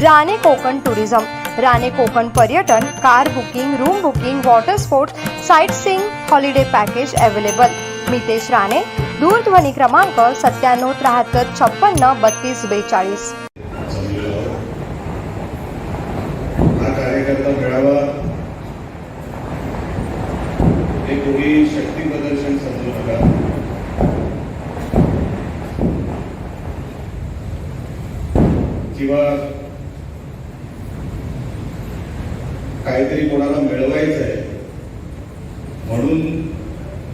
Rane Konkan tourism. Rane Konkan पर्यटन car booking room booking water sports sightseeing holiday package available Mitesh Rane दूरध्वनी क्रमांक सत्त्याण्णव त्र्याहत्तर छप्पन्न बत्तीस बेचाळीस हा कार्यकर्ता मेळावा हे कोणी शक्ती प्रदर्शन समजू नका किंवा काहीतरी कोणाला मिळवायचं आहे म्हणून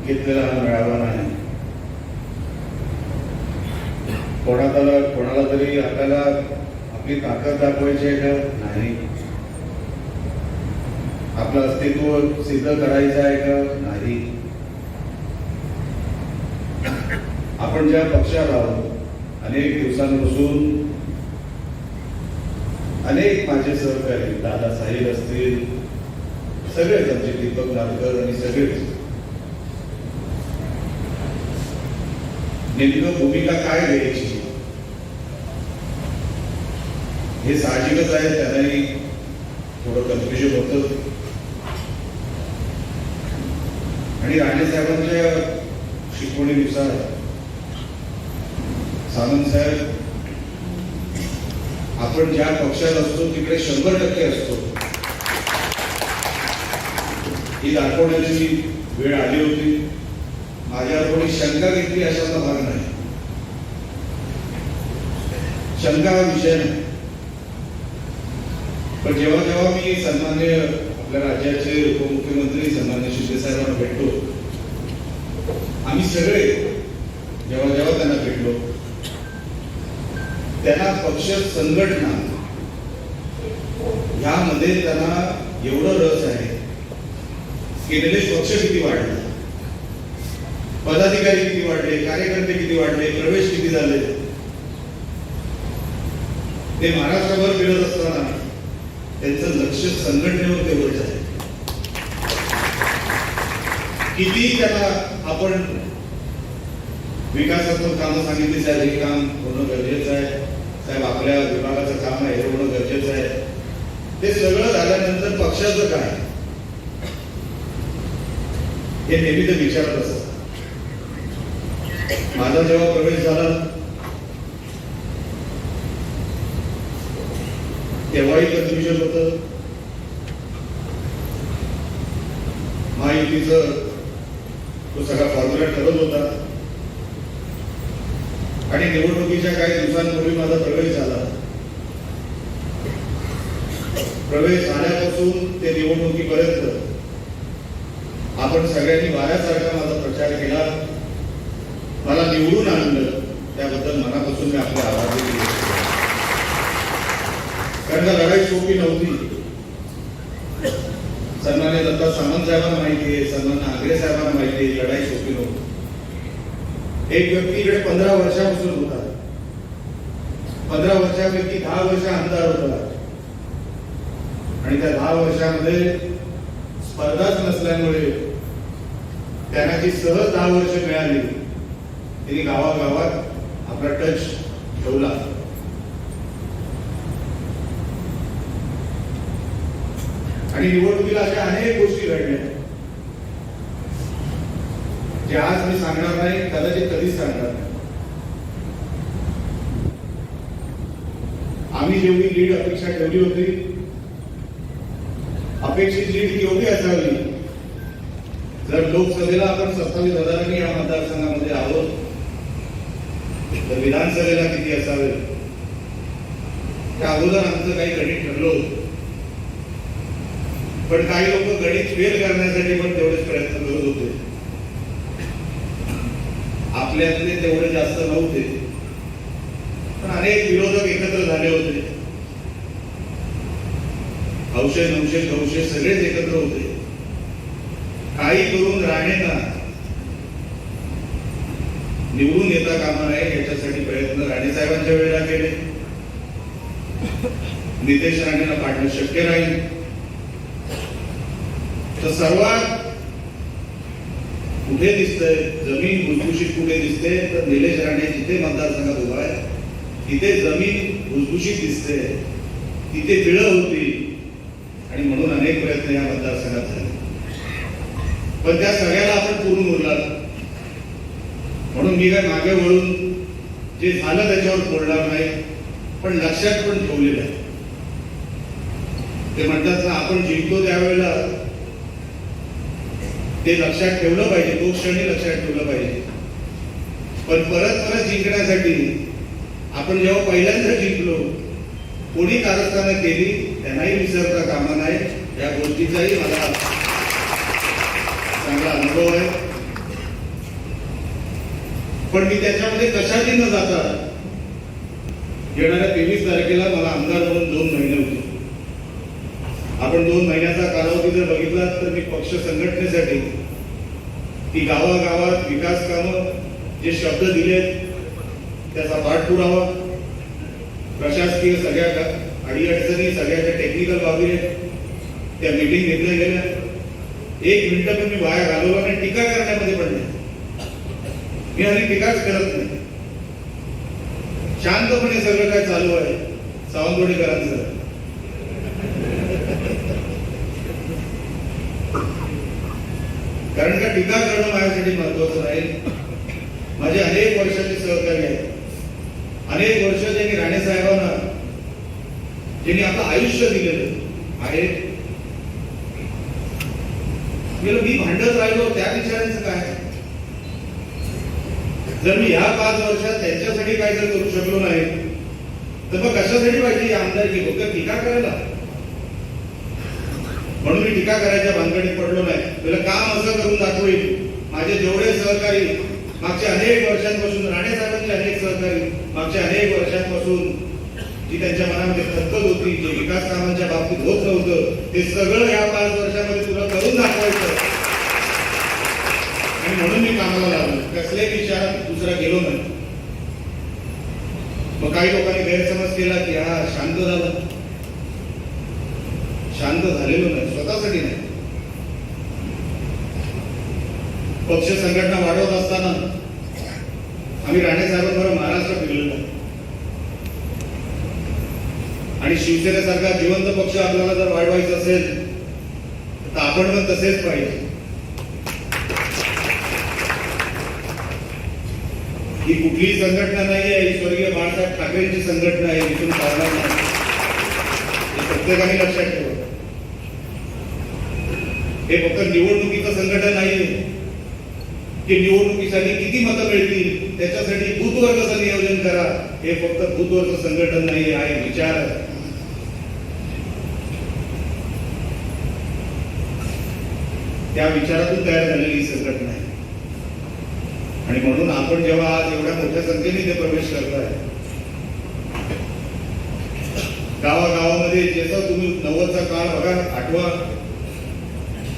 घेतलेला हा मेळावा नाही कोणाला कोणाला तरी आपल्याला आपली ताकद दाखवायची आहे का नाही आपलं अस्तित्व सिद्ध करायचं आहे का? नाही. आपण ज्या पक्षात आहोत अनेक दिवसांपासून अनेक माझे सहकारी दादा साहेब असतील सगळेच आमचे दीपक नारकर आणि सगळेच. नेमकं भूमिका काय घ्यायची? हे साहजिकच आहे त्यांनाही थोडं कन्फ्युजन होतं. आणि राणे साहेबांच्या शिकवणीनुसार सावंत साहेब आपण ज्या पक्षात असतो तिकडे शंभर टक्के असतो. ही दाखवण्याची वेळ आली होती. माझ्यावर कोणी शंका घेतली अशाचा भाग नाही. शंका हा विषय नाही. पण जेव्हा जेव्हा मी सन्मान्य आपल्या राज्याचे उपमुख्यमंत्री सन्मान्य शिंदेसाहेबांना साहेबांना भेटतो आम्ही सगळे जेव्हा जेव्हा त्यांना भेटलो त्यांना पक्ष संघटना यामध्ये त्यांना एवढं रस आहे की निलेश पक्ष किती वाढला पदाधिकारी किती वाढले कार्यकर्ते किती वाढले प्रवेश किती झाले. ते महाराष्ट्रभर फिरत असताना त्यांचं लक्ष संघटनेवर तेवढंच आहे किती त्याला आपण विकासात्मक कामं सांगितली साहेब हे काम होणं गरजेचं आहे. साहेब आपल्या विभागाचं काम आहे हे होणं गरजेचं आहे. ते सगळं झाल्यानंतर पक्षाचं काय? हे नेहमी ते विचारत असत माझा जेव्हा प्रवेश झाला तेव्हाही कन्फ्युजन होतं. महायुतीचं तो सगळा फॉर्म्युला ठरत होता. आणि निवडणुकीच्या काही दिवसांपूर्वी माझा प्रवेश झाला. प्रवेश झाल्यापासून ते निवडणुकीपर्यंत आपण सगळ्यांनी वाऱ्यासारखा माझा प्रचार केला. मला निवडून आणलं. त्याबद्दल मनापासून मी आपले आभार दिले कारण लढाई सोपी नव्हती. सन्मान्य दत्ता सामंत साहेबांना माहिती आहे सन्मान्य आगरे साहेबांना माहिती आहे लढाई सोपी नव्हती. एक व्यक्ती इकडे पंधरा वर्षापासून होता. पंधरा वर्षापैकी दहा वर्ष आमदार होता. आणि त्या दहा वर्षामध्ये स्पर्धाच नसल्यामुळे त्यांना जी सहज दहा वर्ष मिळाली त्यांनी गावागावात आपला टच ठेवला. आणि निवडणुकीला अशा अनेक गोष्टी घडल्या. जे आज मी सांगणार नाही कदाचित कधीच सांगणार नाही. आम्ही जेवढी लीड अपेक्षा ठेवली होती अपेक्षित लीड केवढी असावी जर लोकसभेला आपण सत्तावीस हजारांनी या मतदारसंघामध्ये आहोत तर विधानसभेला किती असावे? त्या अगोदर आमचं काही गणित ठरलो होतं. पण काही लोक गणित फेल करण्यासाठी पण तेवढेच प्रयत्न करत होते. आपल्यातले तेवढे जास्त नव्हते. पण अनेक विरोधक एकत्र झाले होते. हौशे नवशे अवशेष सगळेच एकत्र होते. काही करून राणेंना निवडून येता कामा नये याच्यासाठी प्रयत्न राणे साहेबांच्या वेळेला केले. नितेश राणेला पाठणं शक्य नाही. तर सर्वात कुठे दिसतंय? जमीन भुसभुशीत कुठे दिसते तर निलेश राणे जिथे मतदारसंघात उभा आहे तिथे जमीन भुसभुशीत दिसते. तिथे तिळं होती आणि म्हणून अनेक प्रयत्न या मतदारसंघात झाले. पण त्या सगळ्याला आपण पुरून उरला म्हणून मी काय मागे वळून जे झालं त्याच्यावर बोलणार नाही पण लक्षात पण ठेवलेलं आहे. ते म्हणतात ना आपण जिंकतो त्यावेळेला ते लक्षात ठेवलं पाहिजे तो क्षणी लक्षात ठेवलं पाहिजे. पण परत परत जिंकण्यासाठी आपण जेव्हा पहिल्यांदा जिंकलो कोणी कारस्थानं केली त्यांनाही विसरता कामा नाही या गोष्टीचाही मला चांगला अनुभव आहे. पण मी त्याच्यामध्ये कशाची न जाता? येणाऱ्या तेवीस तारखेला मला आमदार म्हणून दोन आपण दोन महिन्याचा कालावधी जर बघितला तर मी पक्ष संघटनेसाठी ती गावागावात विकास कामं जे शब्द दिलेत त्याचा पाठपुरावा प्रशासकीय सगळ्या अडीअडचणी सगळ्या ज्या टेक्निकल बाबी आहेत त्या मीटिंग घेतल्या गेल्या. एक मिनिटं पण मी वाया घालवला आणि टीका करण्यामध्ये पण नाही. मी आणि टीकाच करत नाही. शांतपणे सगळं काय चालू आहे सावंतवाडीकरांचं. कारण का टीका करणं माझ्यासाठी महत्वाचं नाही? माझे अनेक वर्षाचे सहकारी आहेत. अनेक वर्ष त्यांनी राणे साहेबांना ज्यांनी आता आयुष्य दिलेलं आहे. मी भांडत राहिलो त्या विचारायचं काय? जर मी ह्या पाच वर्षात त्यांच्यासाठी काय जर करू शकलो नाही तर मग कशासाठी पाहिजे आमदारकी? फक्त टीका करायला? म्हणून मी टीका करायच्या भानगडीत पडलो नाही. तुला काम असं करून दाखवेल माझे जेवढे सहकारी मागच्या अनेक वर्षांपासून राणे साहेबांचे अनेक सहकारी मागच्या अनेक वर्षांपासून जी त्यांच्या मनामध्ये खतखत होती जे विकास कामांच्या बाबतीत होत नव्हतं ते सगळं या पाच वर्षामध्ये तुला करून दाखवायचं. आणि म्हणून मी कामाला लागलो. कसल्याही विचारात दुसरा गेलो नाही. मग काही लोकांनी गैरसमज केला की हा शांत झाला. शांत झालेलो नाही स्वतःसाठी नाही. पक्ष संघटना वाढवत असताना आम्ही राणे साहेबांबरोबर महाराष्ट्र फिरलेलो आणि शिवसेनेसारखा जिवंत पक्ष आपल्याला जर वाढवायचा असेल तर आपण पण तसेच पाहिजे. ही कुठलीही संघटना नाही आहे ही स्वर्गीय बाळासाहेब ठाकरेंची संघटना आहे इथून चालणार नाही. हे प्रत्येकाने लक्षात ठेवा. हे फक्त निवडणुकीचं संघटन नाही की निवडणुकीसाठी किती मतं मिळतील त्याच्यासाठी भूत कसं नियोजन करा. हे फक्त बूथवरचं संघटन नाही आहे विचार आहे. त्या विचारातून तयार झालेली संघटना आहे. आणि म्हणून आपण जेव्हा आज एवढ्या मोठ्या संख्येने इथे प्रवेश करताय गावागावामध्ये जसं तुम्ही नव्वदचा काळ बघा आठवा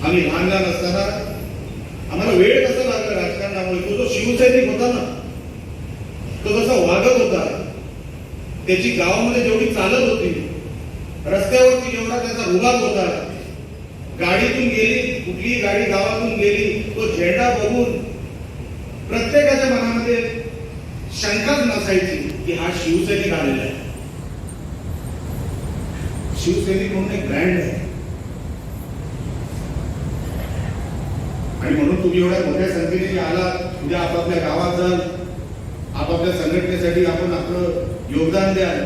आम्ही लहान लहान असताना आम्हाला वेळ कसा लागला राजकारणामुळे? तो जो शिवसैनिक होता ना तो कसा वागत होता त्याची गावामध्ये जेवढी चालत होती रस्त्यावरती जेवढा त्याचा रुबाब होता गाडीतून गेली कुठलीही गाडी गावातून गेली तो झेंडा बघून प्रत्येकाच्या मनामध्ये शंकाच नसायची की हा शिवसैनिक आलेला आहे. शिवसैनिक म्हणून एक ब्रँड आहे. आणि म्हणून तुम्ही एवढ्या मोठ्या संख्येने आला उद्या म्हणजे आपापल्या गावात जाल आपापल्या संघटनेसाठी आपण आपलं योगदान द्याल.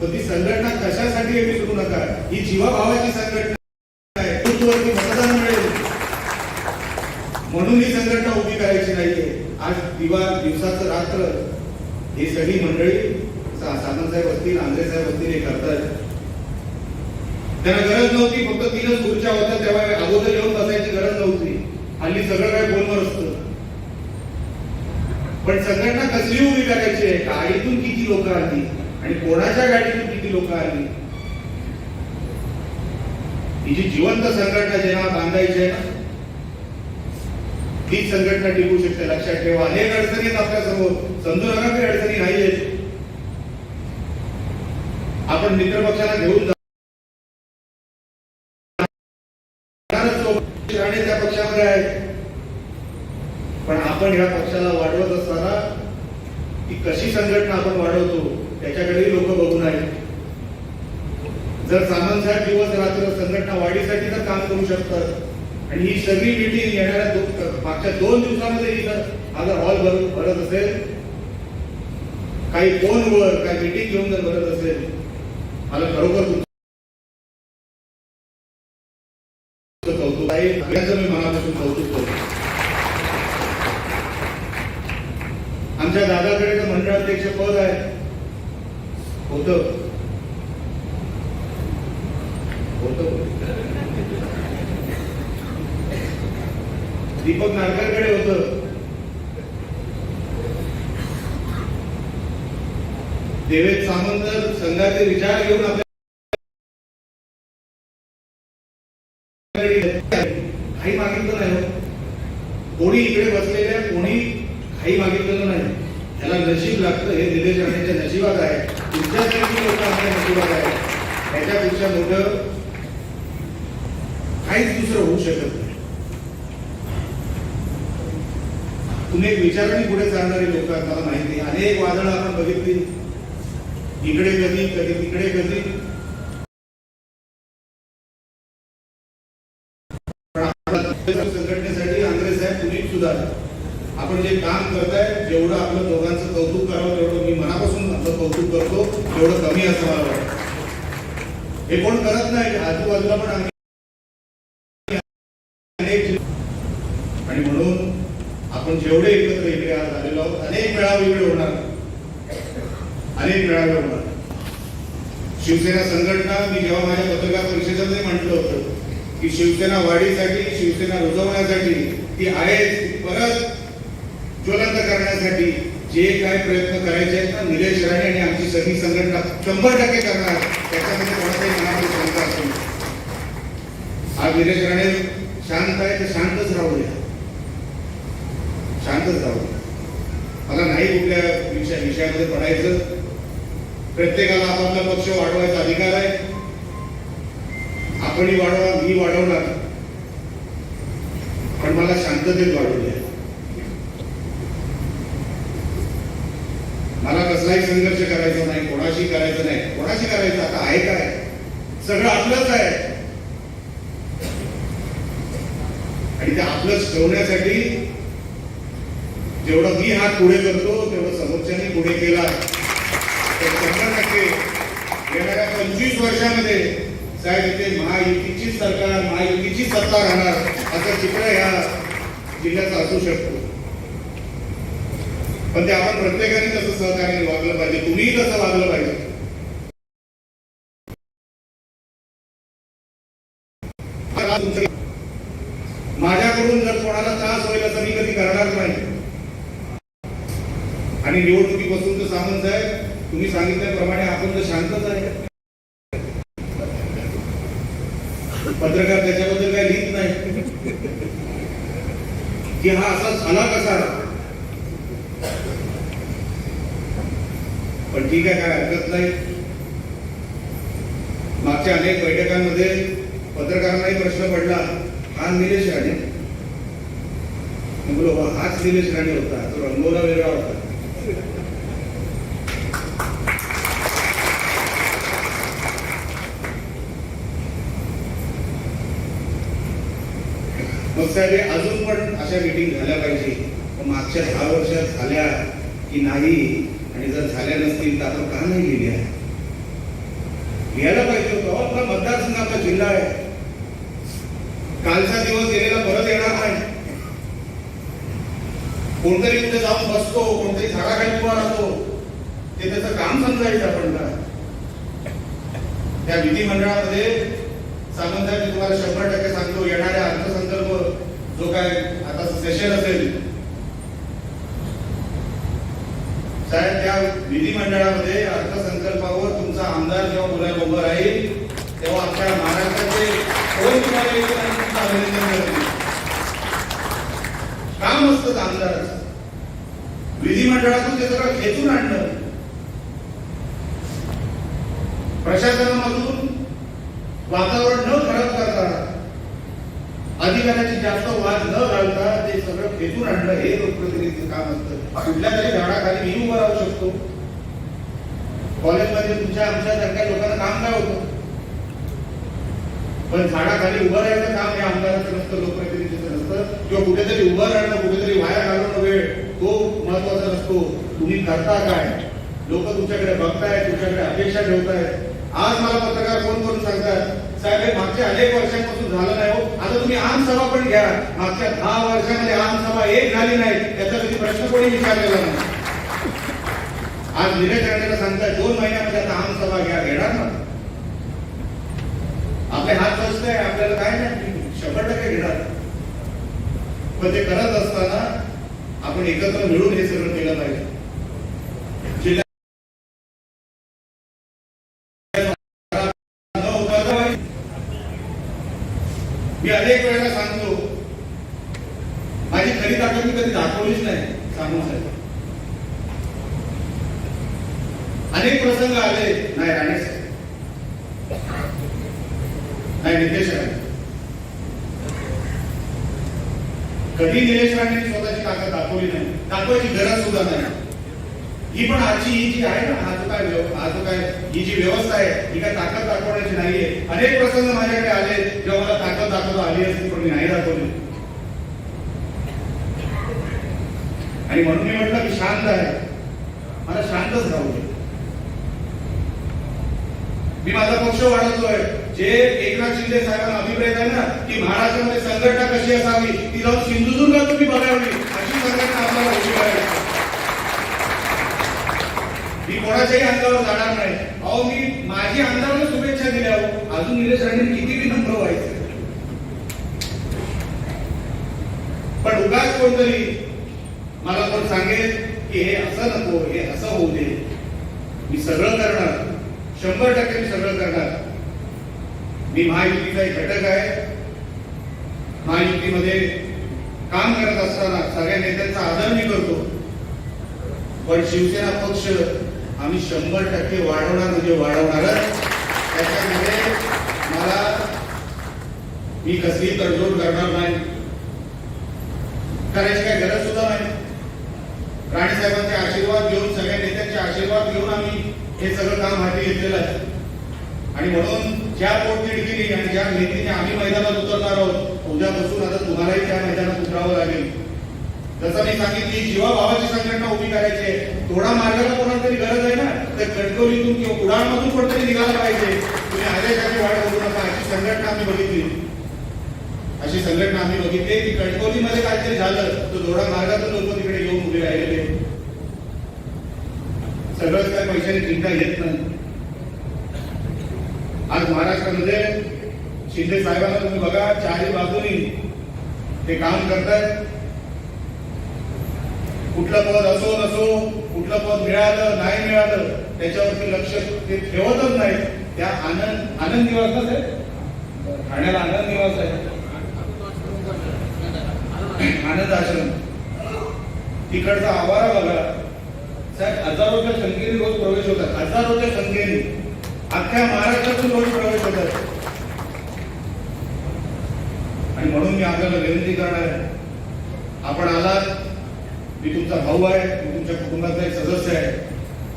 तर ती संघटना कशासाठी आहे विसरू नका. ही जीवाभावाची संघटना आहे. मतदान मिळेल. म्हणून ही संघटना उभी करायची नाहीये. आज दिवा दिवसाचं रात्र. ही सगळी मंडळी साधन साहेब असतील आंध्रे साहेब असतील हे करतायत. त्यांना गरज नव्हती फक्त तीनच खुर्च्या होत्या तेव्हा अगोदर येऊन हल्ली सगळं काय फोनवर असतं. पण संघटना कसली उभी करायची आहे? गाडीतून किती लोक आली? आणि कोणाच्या गाडीतून किती लोक आली? ही जी जिवंत संघटना जेव्हा बांधायची आहे ना हीच संघटना टिकू शकते. लक्षात ठेवा. अनेक अडचणी आहेत आपल्यासमोर. समजू नका काही अडचणी नाहीये आपण मित्रपक्षाला घेऊन जाणारच सोबत. राणे त्या पक्षामध्ये आहे पण आपण या पक्षाला वाढवत असताना ती कशी संघटना आपण वाढवतो त्याच्याकडेही लोक बघून आहेत जर सामंत साहेब दिवस रात्र संघटना वाढीसाठी तर काम करू शकतात. आणि ही सगळी मिटिंग येणाऱ्या मागच्या दोन दिवसामध्ये ही जर माझा हॉल भर भरत असेल काही फोनवर काही मिटिंग घेऊन जर भरत असेल मला खरोखर तुमचं कौतुक आहे. सगळ्यांचं मी मनापासून कौतुक करतो. आमच्या दादाकडे तर मंडळाध्यक्ष पद आहे. होत. होत. दीपक नारकरकडे होत. देवेश सामंत संघाचे विचार घेऊन आपल्या काही मागितलं नाही कोणी इकडे बसलेल्या कोणी काही मागितलेलं नाही त्याला नशीब लागतं हे निलेश राणेच्या नशिबात आहे तुमच्यासारखी लोक आपल्या नशिबात आहे त्याच्यापेक्षा मोठं काहीच दुसरं होऊ शकत नाही तुम्ही एक विचाराने पुढे चालणारी लोक आहेत मला माहिती आहे. अनेक वादळं आपण बघितली इकडे कधी कधी तिकडे कधी पण आपल्या संघटनेसाठी आंग्रे साहेब तुम्ही सुद्धा आपण जे काम करताय जेवढं आपलं दोघांचं कौतुक करावं तेवढं मी मनापासून आपलं कौतुक करतो तेवढं कमी असं मला वाटतं. हे कोण करत नाही आजूबाजूला पण आम्ही आणि म्हणून आपण जेवढे एकत्र इकडे आज आलेलो आहोत अनेक मेळावे इकडे होणार अनेक मेळावे होणार शिवसेना संघटना मी जेव्हा माझ्या पत्रकार परिषदेत म्हटलं होतं की शिवसेना वाढीसाठी शिवसेना रुजवण्यासाठी ती आहे परत ज्वलंत करण्यासाठी जे काय प्रयत्न करायचे आहेत ना निलेश राणे आणि आमची सगळी संघटना शंभर टक्के करणार. त्याच्यामध्ये कोणाचाही मनामध्ये शंका असू आज निलेश राणे शांत आहे तर शांतच राहू द्या. शांतच राहू द्या. मला नाही कुठल्या विषया विषयामध्ये पडायचं. प्रत्येकाला आपापला पक्ष वाढवायचा अधिकार आहे. आपणही वाढवा मी वाढवणार. पण मला शांततेत वाढवले मला कसलाही संघर्ष करायचा नाही कोणाशी करायचं नाही. कोणाशी करायचं? आता आहे काय? सगळं आपलंच आहे. आणि ते आपलंच ठेवण्यासाठी जेवढं मी हात पुढे करतो तेवढं समोरच्याने पुढे केला. तर शंभर टक्के येणाऱ्या पंचवीस वर्षामध्ये साहेब इथे महायुतीची सरकार महायुतीची सत्ता राहणार असं चित्र या जिल्ह्याचं असू शकतो. पण ते आपण प्रत्येकाने कसं सहकार्याने वागलं पाहिजे. तुम्हीही कसं वागलं पाहिजे. माझ्याकडून जर कोणाला त्रास होईल असं मी कधी करणार नाही. आणि निवडणुकीपासून तर सामंत साहेब तुम्ही सांगितल्याप्रमाणे आपण तर शांतच आहे. पत्रकार त्याच्याबद्दल काही लिहित नाही. की हा असा झाला कसा? पण ठीक आहे काय हरकत नाही. मागच्या अनेक बैठकांमध्ये पत्रकारांनाही प्रश्न पडला हा निलेश राणे. बोलो हाच निलेश राणे होता तो रंगोला वेगळा होता. मग साहेब अजून पण अशा मिटिंग झाल्या पाहिजे. मागच्या दहा वर्षात झाल्या की नाही आणि जर झाल्या नसतील तर आपण का नाही लिहिल्या लिहायला पाहिजे होतं. आपला मतदारसंघ आपला जिल्हा आहे. कालचा दिवस गेलेला परत येणार नाही. कोणतरी तिथे जाऊन बसतो कोणतरी झाडाखाली उभा राहतो. ते त्याचं काम समजायचं आपण का त्या विधिमंडळामध्ये सांगून मी तुम्हाला शंभर टक्के सांगतो येणाऱ्या अर्थसंकल्प जो काय आता सेशन असेल. साहेब त्या विधिमंडळामध्ये अर्थसंकल्पावर तुमचा आमदार जेव्हा बोलायला उभं राहील तेव्हा आमच्या महाराष्ट्राचे कोण तुम्हाला येईल आणि तुमचं अभिनंदन करतील? काम असतं आमदाराचं विधिमंडळातून ते सगळं खेचून आणलं. प्रशासनामधून वातावरण न खराब करता अधिकाऱ्याची जास्त वाद न घालता ते सगळं फेकून आणलं हे लोकप्रतिनिधीचं काम असतं. कुठल्या तरी झाडाखाली मी उभं राहू शकतो. कॉलेजमध्ये तुमच्या आमच्या सारख्या लोकांना काम काय होतं? पण झाडाखाली उभं राहायचं काम हे आमदाराचं नसतं लोकप्रतिनिधीचं नसतं. किंवा कुठेतरी उभं राहणं कुठेतरी वाया घालवणं वेळ तो महत्त्वाचा नसतो. तुम्ही करता काय? लोक तुमच्याकडे बघताय तुमच्याकडे अपेक्षा ठेवतायत. आज मला पत्रकार फोन करून सांगतात साहेब मागच्या अनेक वर्षांपासून झालं नाही हो. आता तुम्ही आमसभा पण घ्या. मागच्या दहा वर्षामध्ये आमसभा एक झाली नाही. त्याचा कधी प्रश्न कोणी विचारलेला नाही. आज निलेश राणेला सांगताय दोन महिन्यामध्ये आता आमसभा घ्या. घेणार ना आपले हात स्वस्त आहे आपल्याला काय नाही. शंभर टक्के घेणार. पण ते करत असताना आपण एकत्र मिळून हे सगळं केलं पाहिजे. अनेक वेळेला सांगतो माझी खरी ताकद मी कधी दाखवलीच नाही सांगून साहेब अनेक प्रसंग आले नाही राणे नाही नितेश राणे. कधी निलेश राणे स्वतःची ताकद दाखवली नाही दाखवायची गरज सुद्धा नाही. ही पण आजची ही जी आहे ना हा जो काय हा जो काय ही जी व्यवस्था आहे ही काय ताकद दाखवण्याची नाहीये अनेक प्रसंग माझ्याकडे आले जेव्हा मला ताकद दाखवता आली असती पण मी नाही दाखवली. आणि म्हणून मी म्हटलं की शांत आहे. मला शांतच राहू दे. मी माझा पक्ष वाढवतोय. जे एकनाथ शिंदे साहेबांना अभिप्रेत आहे ना की महाराष्ट्रामध्ये संघटना कशी असावी ती जाऊन सिंधुदुर्गात तुम्ही बघावी अशी संघटना आपल्याला उभी करायची कोणाच्याही अंगावर जाणार नाही. अहो मी माझी अंगावर शुभेच्छा दिल्या अजून निलेश राणे किती विनम्र व्हायचे. पण उगाच कोणतरी मला कोण सांगेल की हे असं नको हे असं होऊ दे. मी सगळं करणार. शंभर टक्के मी सगळं करणार. मी महायुतीचा एक घटक आहे. महायुतीमध्ये काम करत असताना सगळ्या नेत्यांचा आदर मी करतो. पण शिवसेना पक्ष आम्ही शंभर टक्के वाढवणार म्हणजे वाढवणारच. त्याच्यामध्ये मला मी कसली तडजोड करणार नाही. करायची काय गरज सुद्धा नाही. राणे साहेबांचे आशीर्वाद घेऊन सगळ्या नेत्यांचे आशीर्वाद घेऊन आम्ही हे सगळं काम हाती घेतलेलं आहे. आणि म्हणून ज्या पोटतिडकीने आणि ज्या भीतीने आम्ही मैदानात उतरणार आहोत उद्यापासून आता तुम्हालाही त्या मैदानात उतरावं लागेल. जसं मी सांगितली जीवाभावाची संघटना उभी करायची आहे. थोडा मार्गाला कोणाला तरी गरज आहे ना तर कणकवलीतून किंवा कुडाळमधून कोणतरी निघायला पाहिजे. तुम्ही आदेशाची वाट बघू नका अशी संघटना आम्ही बघितली. अशी संघटना आम्ही बघितली की कणकवलीमध्ये काहीतरी झालं तर थोडा मार्गातून लोक तिकडे येऊन उभे राहिलेले सगळंच काय पैशाने चिंता घेत नाही. आज महाराष्ट्रामध्ये शिंदे साहेबांना तुम्ही बघा चारही बाजूनी ते काम करतायत कुठलं पद असो नसो कुठलं पद मिळालं नाही मिळालं त्याच्यावरती लक्ष ते ठेवतच नाही. त्या आनंद आनंद निवासच आहे? ठाण्याला आनंद निवास आहे. आनंद आश्रम. तिकडचा आवारा बघा. साहेब हजारोच्या संख्येने रोज प्रवेश होतात. हजारोच्या संख्येने. अख्ख्या महाराष्ट्रातून रोज प्रवेश होतात. आणि म्हणून मी आपल्याला विनंती करणार आहे. आपण आलात मी तुमचा भाऊ आहे मी तुमच्या कुटुंबाचा एक सदस्य आहे.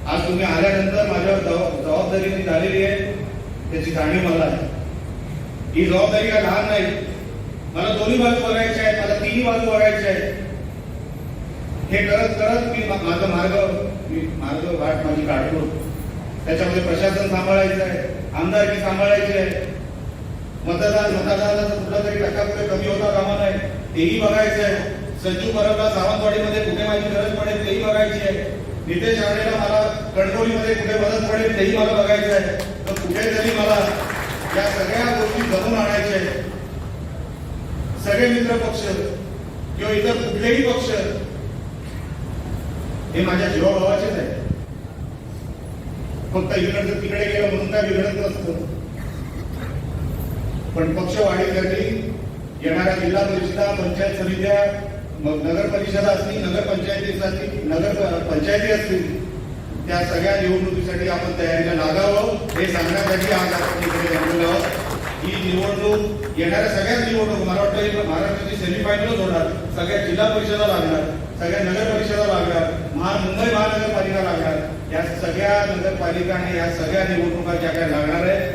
आज तुम्ही आल्यानंतर माझ्यावर जबाबदारी जी झालेली आहे त्याची जाणीव मला आहे. ही जबाबदारी काय लहान नाही? मला दोन्ही बाजू बघायच्या आहेत मला तिन्ही बाजू बघायच्या आहेत. हे करत करत मी मा- माझा मार्ग मी मार्ग वाट माझी काढतो त्याच्यामध्ये प्रशासन सांभाळायचं आहे आमदारकी सांभाळायची आहे. मतदान मतदानाचा कुठला तरी टक्का कुठे कमी होता कामा नाही तेही बघायचं आहे. संजू परबला सावंतवाडीमध्ये कुठे माझी गरज पडेल तेही बघायची आहे. नितेश राणेला मला कणकवलीमध्ये कुठे मदत पडेल तेही मला बघायचं आहे. तर कुठेतरी मला या सगळ्या गोष्टी जमून आणायच्या आहेत. सगळे मित्र पक्ष किंवा इतर कुठलेही पक्ष हे माझ्या जीवाभावाचेच आहे फक्त इकडचं तिकडे गेलं म्हणून काय बिघडत नसतं. पण पक्ष वाढीसाठी येणाऱ्या जिल्हा परिषदा पंचायत समित्या मग नगर परिषदा असतील नगर असतील नगर पंचायती असतील त्या सगळ्या निवडणुकीसाठी आपण तयारीला लागावं. हे सांगण्यासाठी आज आपण जमलेलो आहोत. ही निवडणूक येणाऱ्या सगळ्याच निवडणूक मला वाटतं महाराष्ट्राची सेमीफायनलच होणार. सगळ्या जिल्हा परिषदा लागणार सगळ्या नगर परिषदा लागणार महा मुंबई महानगरपालिका लागणार. या सगळ्या नगरपालिका आणि या सगळ्या निवडणुका ज्या काय लागणार आहेत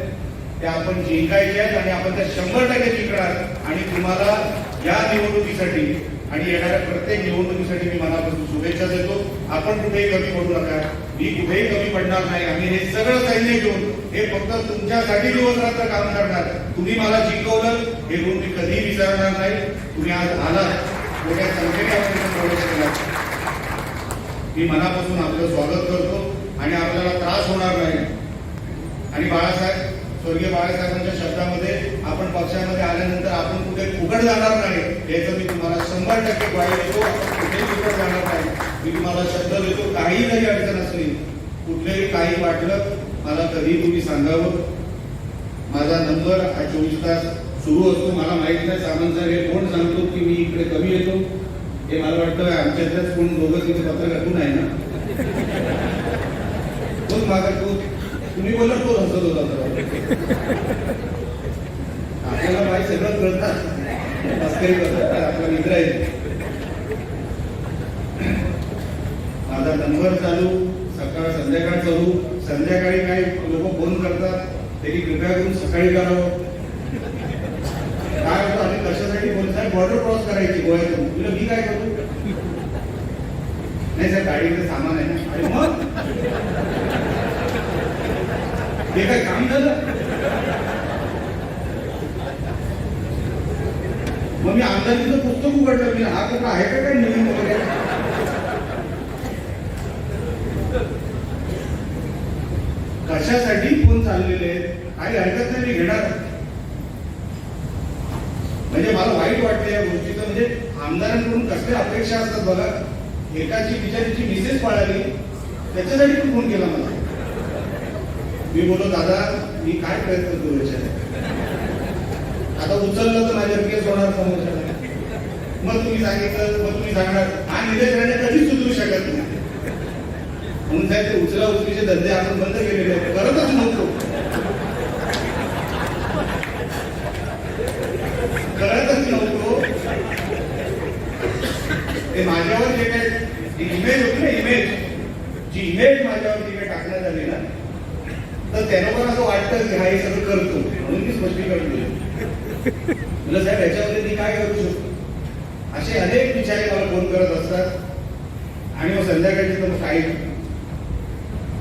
त्या आपण जिंकायच्या आहेत आणि आपण त्या शंभर टक्के जिंकणार. आणि तुम्हाला या निवडणुकीसाठी आणि येणाऱ्या प्रत्येक निवडणुकीसाठी मी मनापासून शुभेच्छा देतो. आपण कुठेही कमी पडू नका. मी कुठेही कमी पडणार नाही. आम्ही हे सगळं सैन्य घेऊन हे फक्त तुमच्यासाठी दिवस रात्र काम करणार. तुम्ही मला जिंकवलं हे गुण मी कधीही विचारणार नाही. तुम्ही आज आलात. मोठ्या संख्येने आपण प्रवेश केला. मी मनापासून आपलं स्वागत करतो आणि आपल्याला त्रास होणार नाही. आणि बाळासाहेब स्वर्गीय बाळासाहेबांच्या शब्दामध्ये आपण पक्षामध्ये आल्यानंतर आपण कुठे फुकट जाणार नाही. याचं मी तुम्हाला शंभर टक्के ग्वाही देतो कुठेही फुकट जाणार नाही. मी तुम्हाला शब्द देतो काही जरी अडचण असली कुठलेही काही वाटलं मला कधी तुम्ही सांगावं. माझा नंबर हा चोवीस तास सुरू असतो. मला माहीत नाही सामंत सर हे कोण सांगतो की मी इकडे कमी येतो? हे मला वाटतं आमच्यातल्याच कोण दोघं तिथे पत्रकातून आहे ना? तोच माझा तो? तुम्ही बोलत तो हसत होता. आपल्याला माहिती सगळं कळतात. आपला मित्र आहे. माझा नंबर चालू सकाळ संध्याकाळ चालू. संध्याकाळी काही लोक फोन करतात त्यांनी कृपया करून सकाळी करावं हो. काय होतं आम्ही कशासाठी बोलत नाही बॉर्डर क्रॉस करायची गोव्यातून. तुला मी काय करू? नाही सर गाडीचं सामान आहे ना. अरे मग? हे काय काम झालं? मग मी पुस्तक उघडलं मी हा कुठं आहे का काय नवीन वगैरे? कशासाठी फोन चाललेले आहेत? काही हरकत नाही मी घेणार. म्हणजे मला वाईट वाटतं या गोष्टीचं. म्हणजे आमदारांकडून कसल्या अपेक्षा असतात बघा. एकाची बिचारीची मिसेस पळाली. त्याच्यासाठी पण फोन केला मला. मी बोललो दादा मी काय प्रयत्न करू याच्यात? आता उचललं तर माझ्या केस होणार समोरच्या मग तुम्ही सांगितलं मग तुम्ही सांगणार हा निलेश राणे कधीच सुधरू शकत नाही. म्हणून साहेब ते उचला उचलीचे धंदे आपण बंद केलेले आहेत. करतच नव्हतो. करतच नव्हतो. ते माझ्यावर जे काही इमेज होती ना इमेज जी इमेज माझ्यावरती काही टाकण्यात आली ना तर त्यांना पण असं वाटतं की हा हे सगळं करतो. म्हणून मी स्पष्टीकरण दिलं. तुला साहेब याच्यामध्ये मी काय करू शकतो? असे अनेक विचारे मला फोन करत असतात. आणि मग संध्याकाळचे तर काही काही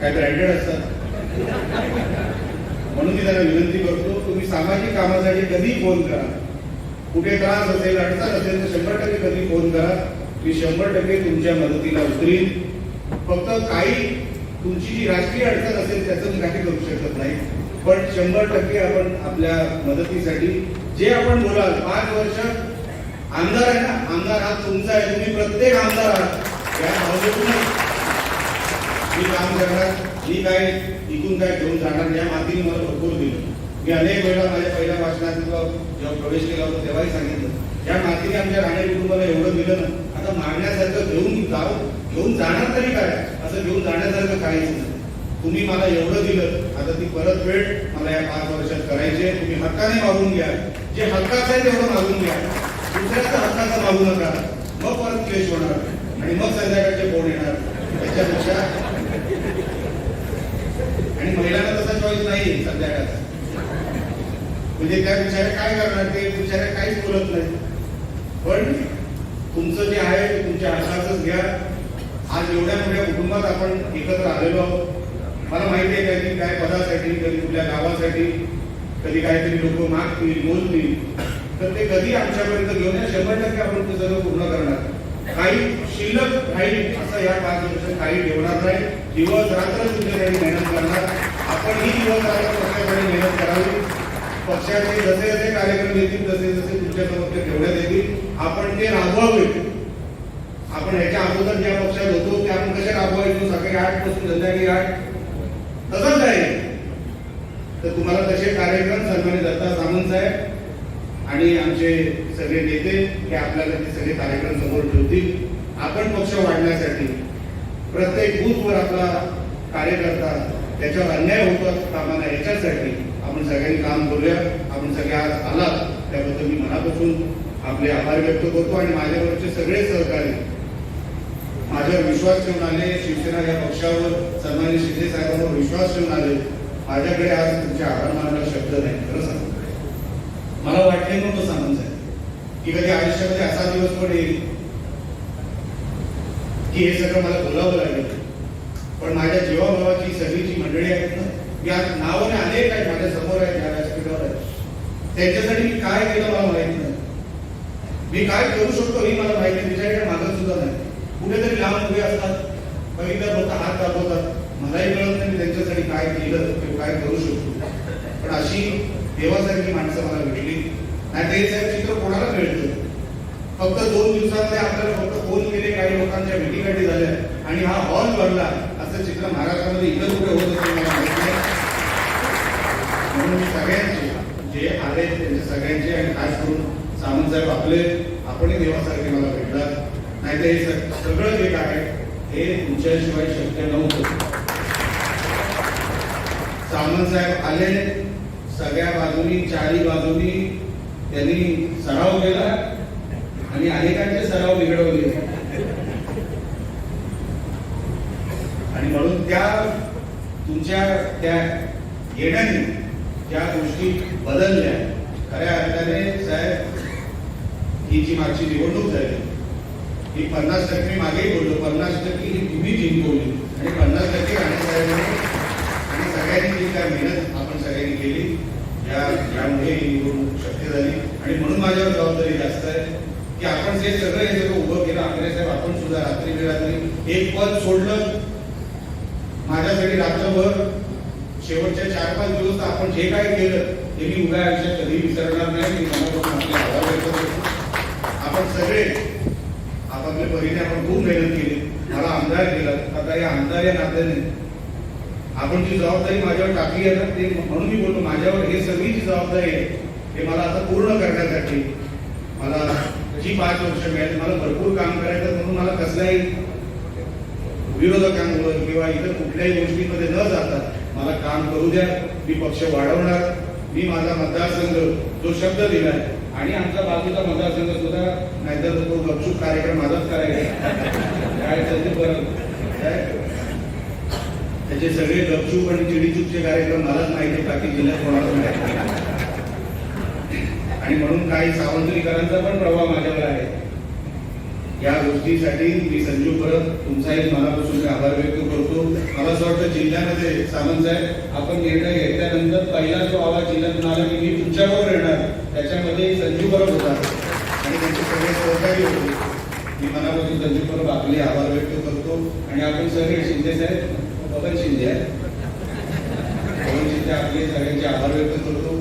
काय ब्रँडेड असतात. म्हणून मी त्यांना विनंती करतो तुम्ही सामाजिक कामासाठी कधी फोन करा. कुठे त्रास असेल अडचण असेल तर शंभर टक्के कधी फोन करा. मी शंभर टक्के तुमच्या मदतीला उतरीन. फक्त काही तुमची जी राजकीय अडचण असेल त्याचं मी काही करू शकत नाही. पण शंभर टक्के आपण आपल्या मदतीसाठी जे आपण बोलाल पाच वर्ष आमदार आहे ना? आमदार हा तुमचा आहे. तुम्ही प्रत्येक आमदार आहात. या मी काम करणार. मी काय इकून काय घेऊन जाणार या मातीने मला भरपूर दिलं. मी अनेक वेळा माझ्या पहिल्या भाषणात जेव्हा प्रवेश केला होता तेव्हाही सांगितलं. या मातीने आमच्या राणे कुटुंबाला एवढं दिलं ना आता मागण्यासारखं घेऊन जाऊ घेऊन जाणार तरी काय? असं घेऊन जाण्यासारखं काहीच नाही. तुम्ही मला एवढं दिलं आता ती परत वेळ मला या पाच वर्षात करायची आहे. तुम्ही हक्काने मागून घ्या. जे हक्काचं आहे तेवढं मागून घ्या. दुसऱ्याचा हक्काचं मागू नका. मग परत क्लेश होणार आणि मग संध्याकाळचे फोन येणार. त्याच्यापेक्षा आणि महिलांना तसा चॉईस नाही संध्याकाळचा. म्हणजे त्या बिचाऱ्या काय करणार ते? बिचाऱ्या काहीच बोलत नाही पण तुमचं जे आहे ते तुमच्या हक्काचंच घ्या. आज एवढ्या मोठ्या कुटुंबात आपण एकत्र आलेलो आहोत. मला माहिती आहे कधी काय पदासाठी कधी कुठल्या गावासाठी कधी काहीतरी लोक मागतील बोलतील. तर ते कधी आमच्यापर्यंत घेऊन या. शंभर टक्के आपण ते सगळं पूर्ण करणार. काही शिल्लक राहील असं या पाच वर्ष काही ठेवणार नाही. दिवस रात्र तुमच्यासाठी मेहनत करणार. आपण ही दिवस रात्र पक्षासाठी मेहनत करावी. पक्षाचे जसे जसे कार्यक्रम येतील तसे जसे तुमच्यासमोर ते ठेवण्यात येतील. आपण ते राबवावे. आपण ह्याच्या अगोदर ज्या पक्षात होतो ते आपण कसे राबवायचो? सकाळी आठपासून संध्याकाळी आठ. तसंच आहे तर तुम्हाला तसे कार्यक्रम सन्मानित दत्ता सामंत साहेब आणि आमचे सगळे नेते हे आपल्याला ते सगळे कार्यक्रम समोर ठेवतील. आपण पक्ष वाढण्यासाठी प्रत्येक बूथवर आपला कार्यकर्ता त्याच्यावर अन्याय होतो कामा नये याच्यासाठी आपण सगळ्यांनी काम करूया. आपण सगळे आज आलात त्याबद्दल मी मनापासून आपले आभार व्यक्त करतो आणि माझ्यावरचे सगळे सहकारी माझ्यावर विश्वास ठेवून आले. शिवसेना या पक्षावर सन्मान्य शिंदे साहेबांवर विश्वास ठेवून आले. माझ्याकडे आज तुमचे आभार मानायला शब्द नाही खरं सांगतो. मला वाटले नव्हतं सांगून साहेब की कधी आयुष्यामध्ये असा दिवस पण येईल की हे सगळं मला बोलावं लागेल. पण माझ्या जीवाभावाची सगळी जी मंडळी आहेत ना या नावाने अनेक आहेत माझ्यासमोर आहेत या व्यासपीठावर आहेत. त्यांच्यासाठी मी काय केलं मला माहीत नाही. मी काय करू शकतो हे मला माहिती नाही. तिच्याकडे मागत सुद्धा नाही. कुठेतरी लांब उभे असतात. बघितलं फक्त हात दाखवतात मलाही कळत नाही मी त्यांच्यासाठी काय केलं किंवा काय करू शकतो. पण अशी देवासारखी माणसं मला भेटली. नाही ते साहेब चित्र कोणाला मिळतं? फक्त दोन दिवसामध्ये आपल्याला फक्त फोन केले काही लोकांच्या भेटीगाठी झाल्या. आणि हा हॉल भरला असं चित्र महाराष्ट्रामध्ये इतर कुठे होत असेल मला माहीत नाही. म्हणून सगळ्यांचे जे आले त्यांचे सगळ्यांचे आणि खास करून सामंत साहेब आपले आपणही देवासारखे मला भेटलात. नाही तर हे सगळं जे काय हे तुमच्याशिवाय शक्य नव्हतं. सामंत साहेब आले सगळ्या बाजूनी चारी बाजूनी त्यांनी सराव केला आणि अनेकांचे सराव बिघडवले. आणि म्हणून त्या तुमच्या त्या येण्याने ज्या गोष्टी बदलल्या खऱ्या अर्थाने साहेब ही जी मागची निवडणूक झाली ही पन्नास टक्के मागे बोललो. पन्नास टक्के ही तुम्ही जिंकवली. आणि पन्नास टक्के साहेबांनी आणि सगळ्यांनी जी काय मेहनत आपण सगळ्यांनी केली या यामुळे निवडणूक शक्य झाली. आणि म्हणून माझ्यावर जबाबदारी जास्त आहे की आपण जे सगळं हे सगळं उभं केलं आपले साहेब आपण सुद्धा रात्री बेरात्री एक पद सोडलं. माझ्यासाठी रात्रभर शेवटच्या चार पाच दिवस आपण जे काय केलं ते मी उभ्या आयुष्यात कधी विसरणार नाही. मी मनापासून आपले आभार व्यक्त करतो. आपण सगळे आपापल्या परीने आपण खूप मेहनत केली. मला आमदार केला. आता या आमदार या नात्याने आपण जी जबाबदारी माझ्यावर टाकली आहे ना ते म्हणून मी बोलतो माझ्यावर हे सगळी जी जबाबदारी आहे हे मला आता पूर्ण करण्यासाठी मला जी पाच वर्ष मिळाली मला भरपूर काम करायचं म्हणून मला कसलाही विरोधकांवर किंवा इतर कुठल्याही गोष्टीमध्ये न जाता मला काम करू द्या मी पक्ष वाढवणार मी माझा मतदारसंघ जो शब्द दिलाय आणि आमचा बाजूचा मतदारसंघ सुद्धा नाहीतर तो गपचूप कार्यक्रम माझाच करायचा काय चालते बरं काय? त्यांचे सगळे गपचूप आणि चिडीचूपचे कार्यक्रम मलाच माहिती बाकी जिल्ह्यात कोणाला माहिती आणि म्हणून काही सावंतरीकरांचा पण प्रभाव माझ्यावर आहे. या गोष्टीसाठी मी संजू परत तुमचाही मनापासून आभार व्यक्त करतो. मला असं वाटतं जिल्ह्यामध्ये सामंत साहेब आपण निर्णय घेतल्यानंतर पहिला जो आवाज जिल्ह्यात आला की मी तुमच्याबरोबर येणार त्याच्यामध्ये संजू परब होता. आणि त्यांचे सगळे सहकारी होते. मी मनापासून संजू परब आपले आभार व्यक्त करतो. आणि आपण सगळे शिंदे साहेब बबन शिंदे आहेत पवन शिंदे आपले सगळ्यांचे आभार व्यक्त करतो.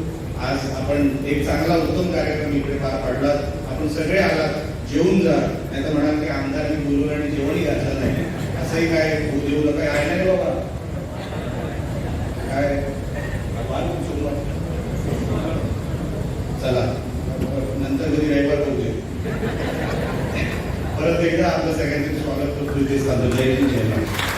आज आपण एक चांगला उत्तम कार्यक्रम इकडे पार पाडला. आपण सगळे आलात जेवून जा. नाही तर म्हणाल की आमदार मी बोलून आणि जेवणही घातलं नाही. असंही काय होऊ देऊ नका आहे नाही बाबा? काय? चला. नंतर कधी रविवार बोलतोय परत एकदा आपलं सगळ्यांचे स्वागत करतो इथे साधू. जय जय महाराष्ट्र.